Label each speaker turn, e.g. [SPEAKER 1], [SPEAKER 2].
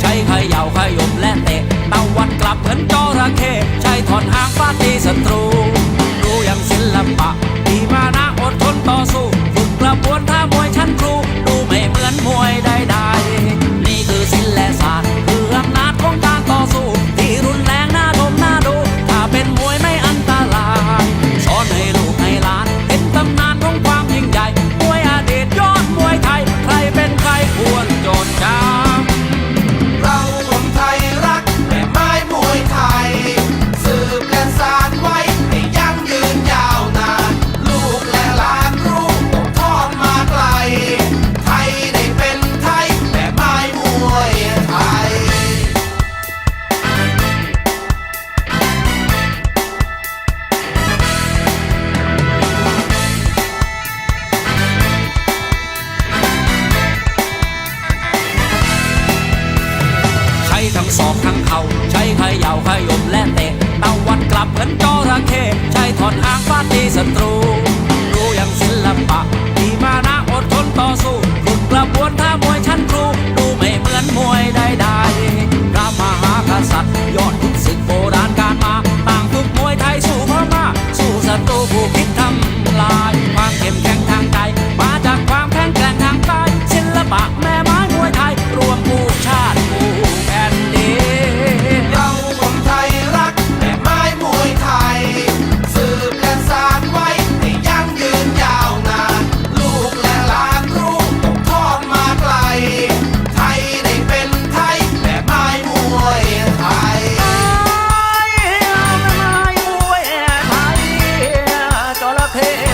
[SPEAKER 1] ใช้เขย่าขยบและเตะตะวัดกลับเหมือน เาใช้ขย่าวขยมและเตะตะวัดกลับเหมือนจระเข้ใช้ถอนหางฟาดตีสน Hey.